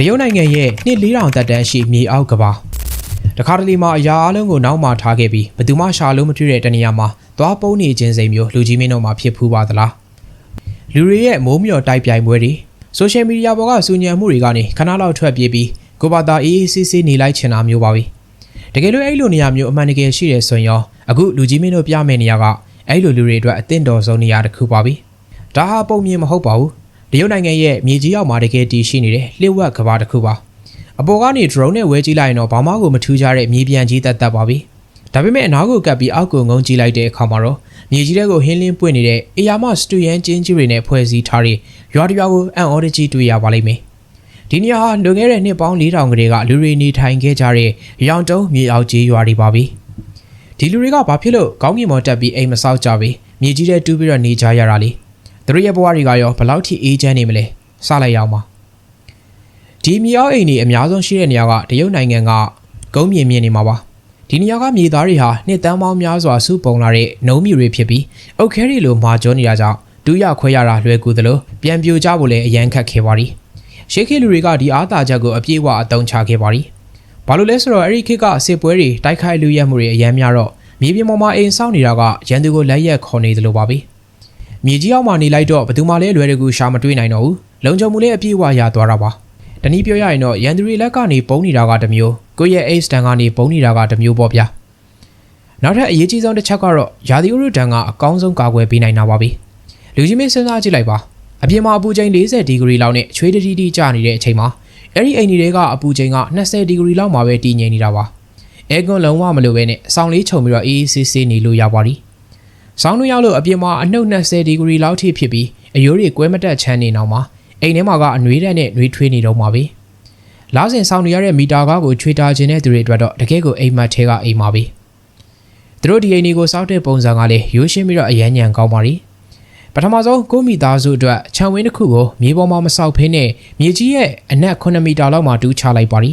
တရုတ်နိုင်ငံရဲ့နှစ်4000တက်တန်းရှိမြေအောက်ကဘာတခါတလေမှာအရာအလုံးကိုနောက်မှထားခဲ့ပြီးဘယ်သူမှရှာလို့မတွေ့တဲ့တနေရာမှာသွားပုန်းနေခြင်းစိမ်မျိုးလူကြီးမင်းတို့မှာဖြစ်ဖူးပါသလားလူတွေရဲ့မိုးမျောတိုက်ပြိုင်ပွဲတွေဆိုရှယ်မီဒီယာပေါ်ကစူညံမှုတွေကနေခဏလောက်ထွက်ပြေးပြီးကိုဘာသာအေးအေးဆေးဆေးနေလိုက်ချင်တာမျိုးပါပဲတကယ်လို့အဲ့လိုနေရာမျိုးအမှန်တကယ်ရှိတယ်ဆိုရင်ရောအခုလူကြီးမင်းတို့ပြမယ့်နေရာကအဲ့လိုလူတွေအတွက်အသင့်တော်ဆုံးနေရာတစ်ခုပါပဲဒါဟာပုံမြင်မဟုတ်ပါဘူး တရုတ်နိုင်ငံရဲ့မြေကြီးအောက်မှာတကယ်တည်ရှိနေတဲ့လျှို့ဝှက်ကဘာတစ်ခုပါအပေါ်ကနေ drone နဲ့ဝဲကြည့်လိုက်ရင်တော့ဘာမှကိုမထူးခြားတဲ့မြေပြန်ကြီးတက်တက်ပါပြီ။ဒါပေမဲ့အနားကိုကပ်ပြီးအောက်ကိုငုံကြည့်လိုက်တဲ့အခါမှာတော့မြေကြီးတဲ့ကိုဟင်းလင်းပွင့်နေတဲ့အေယာမစတူယန်ကျင်းကြီးတွေနဲ့ဖွဲ့စည်းထားတဲ့ရွာတစ်ရွာကိုအံ့ဩတကြီးတွေ့ရပါလိမ့်မယ်။ဒီနေရာဟာလွန်ခဲ့တဲ့နှစ်ပေါင်း4000ကလေးကလူတွေနေထိုင်ခဲ့ကြတဲ့ရောင်တုံးမြေအောက်ကြီးရွာတွေပါပဲ။ဒီလူတွေကဘာဖြစ်လို့ကောင်းကင်ပေါ်တက်ပြီးအိမ်မဆောက်ကြပဲမြေကြီးတဲ့တူးပြီးတော့နေကြရတာလေ။ သူတို့ရဲ့ဘဝတွေကရောဘယ်လောက်ထိအေးချမ်းနေမလဲ။စလိုက်ရအောင်ပါ။ဒီမြေအောက်အိမ်တွေအများဆုံးရှိတဲ့နေရာကတရုတ်နိုင်ငံကကုန်းမြေမြင့်နေမှာပါဒီနေရာကမြေသားတွေဟာနှစ်တန်းပေါင်းများစွာစုပုံလာတဲ့နှုံးမြေတွေဖြစ်ပြီးအုတ်ခဲတွေလိုမာကျောနေတာကြောင့်ဒူးရခွဲရတာလွယ်ကူသလိုပြန်ပြိုကျဖို့လည်းအရန်ခက်ခဲပါသည်ရှေးခေတ်လူတွေကဒီအားသာချက်ကိုအပြည့်အဝအသုံးချခဲ့ပါသည်ဘာလို့လဲဆိုတော့အဲ့ဒီခေတ်ကစစ်ပွဲတွေတိုက်ခိုက်လူရက်မှုတွေအရန်များတော့မြေပြင်ပေါ်မှာအိမ်ဆောက်နေတာကရန်သူကိုလက်ရက်ခေါ်နေသလိုပါပဲ မြေကြီးအောက်မှာနေလိုက်တော့ဘယ်သူမှလည်းလွယ်တကူရှာမတွေ့နိုင်တော့ဘူးလုံခြုံမှုလည်းအပြည့်အဝရသွားတာပါတနည်းပြောရရင်တော့ရန်သူတွေလက်ကနေပုံနေတာကတစ်မျိုးကိုယ့်ရဲ့ ace တန်ကနေပုံနေတာကတစ်မျိုးပေါ့ဗျာနောက်ထပ်အရေးကြီးဆုံးတစ်ချက်ကတော့ယာဒီဥရုတန်ကအကောင်းဆုံးကာကွယ်ပေးနိုင်တာပါပဲလူကြီးမင်းစဉ်းစားကြည့်လိုက်ပါအပြင်မှာအပူချိန်40ဒီဂရီလောက်နဲ့ချွေးတတိတိကျနေတဲ့အချိန်မှာအဲ့ဒီအိမ်တွေကအပူချိန်က20ဒီဂရီလောက်မှာပဲတည်ငြိမ်နေတာပါအဲကွန်လုံးဝမလိုပဲနဲ့စောင်းလေးခြုံပြီးတော့အေးအေးဆေးဆေးနေလို့ရပါသည် ဆောင်းတွင်းရောက်လို့အပြင်မှာအနှုတ်20ဒီဂရီလောက်ထိဖြစ်ပြီးအယိုးတွေကွဲမတက်ချမ်းနေအောင်မှာအိမ်ထဲမှာကအနှွေးတက်နဲ့နှွေးထွေးနေတော့မှာပဲလားစင်ဆောင်နေရတဲ့မီတာကားကိုချွေတာခြင်းတဲ့သူတွေအတွက်တော့တကယ်ကိုအိမ်မက်ထဲကအိမ်ပါပဲသူတို့ဒီအိမ်ဒီကိုစောက်တဲ့ပုံစံကလည်းရိုးရှင်းပြီးတော့အရန်ညံကောင်းပါရီပထမဆုံးကိုမိသားစုအတွက်ခြံဝင်းတစ်ခုကိုမြေပေါ်မှာမဆောက်ဖင်းနဲ့မြေကြီးရဲ့အနက်9မီတာလောက်မှတူးချလိုက်ပါရီ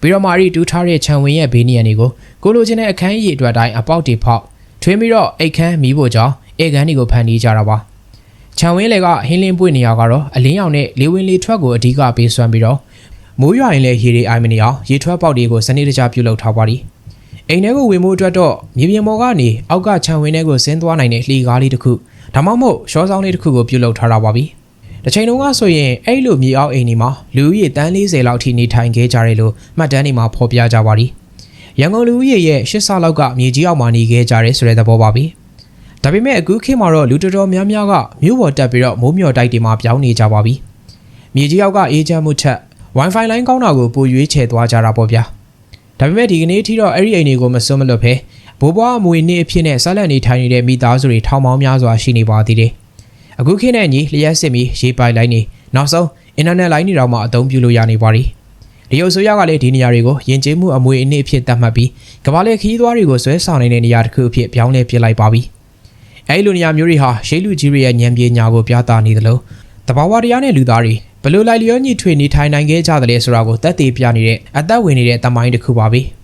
ပြီးတော့မှအဲ့ဒီတူးထားတဲ့ခြံဝင်းရဲ့ဘေးနီယန်တွေကိုကိုလိုချင်တဲ့အခန်းကြီးအတွက်တိုင်းအပေါက်တွေဖောက် ထွင်းပြီးတော့အိတ်ခမ်းမီးဖို့ကြောင့်ဧကန်တွေကိုဖန်တီးကြတာပါခြံဝင်းလေကဟင်းလင်းပွင့်နေရကတော့အလင်းရောင်နဲ့လေဝင်လေထွက်ကိုအဓိကပေးစွမ်းပြီးတော့မိုးရွာရင်လည်းရေတွေအိုင်မနေအောင်ရေထွက်ပေါက်တွေကိုစနစ်တကျပြုလုပ်ထားပါသည်အိမ်ထဲကိုဝင်မှုအတွက်တော့မြေပြင်ပေါ်ကနေအောက်ကခြံဝင်းထဲကိုဆင်းသွားနိုင်တဲ့လှေကားလေးတစ်ခုဒါမှမဟုတ်ရှောဆောင်လေးတစ်ခုကိုပြုလုပ်ထားတာပါပြီတစ်ချိန်တုန်းကဆိုရင်အဲ့လိုမြေအောက်အိမ်ဒီမှာလူဦးရေတန်း40လောက်ထိနေထိုင်ခဲ့ကြတယ်လို့မှတ်တမ်းတွေမှာဖော်ပြကြပါသည် ရန်ကုန်လူဦးရေရဲ့၈ဆလောက်ကမြေကြီးအောက်မှာနေခဲ့ကြတယ်ဆိုတဲ့သဘောပါပဲဒါပေမဲ့အခုခေတ်မှာတော့လူတော်တော်များများကမြို့ပေါ်တက်ပြီးတော့မိုးမျောတိုက်တွေမှာပြောင်းနေကြပါပြီ။မြေကြီးအောက်ကအေးချမ်းမှုထက် Wi-Fi လိုင်းကောင်းတာကိုပိုရွေးချယ်သွားကြတာပေါ့ဗျာ။ဒါပေမဲ့ဒီကနေ့အထိတော့အဲ့ဒီအိမ်တွေကိုမစွန့်မလွတ်ဖဲဘိုးဘွားအမွေနေ့အဖြစ်နဲ့ဆက်လက်နေထိုင်နေတဲ့မိသားစုတွေထောင်ပေါင်းများစွာရှိနေပါသေးတယ်။အခုခေတ်နဲ့ညီလျှက်စစ်ပြီးရေးပိုင်လိုင်းနေနောက်ဆုံးအင်တာနက်လိုင်းတွေတော့မှအသုံးပြုလို့ရနေပါပြီ။ ဒီရုပ်ဆိုရကလည်းဒီနေရာတွေကိုယဉ်ကျေးမှုအမွေအနှစ်အဖြစ်သတ်မှတ်ပြီးကမ္ဘာလေခီးသွားတွေကိုဆွဲဆောင်နေတဲ့နေရာတစ်ခုအဖြစ်ပြောင်းလဲပြစ်လိုက်ပါပြီ။အဲဒီလိုနေရာမျိုးတွေဟာရှေးလူကြီးတွေရဲ့ဉာဏ်ပညာကိုပြသနေသလိုတဘာဝတရားနဲ့လူသားတွေဘယ်လို့လိုက်လျောညီထွေနေထိုင်နိုင်ခဲ့ကြသလဲဆိုတာကိုတက်သေးပြနေတဲ့အသက်ဝင်နေတဲ့တမိုင်းတစ်ခုပါပဲ။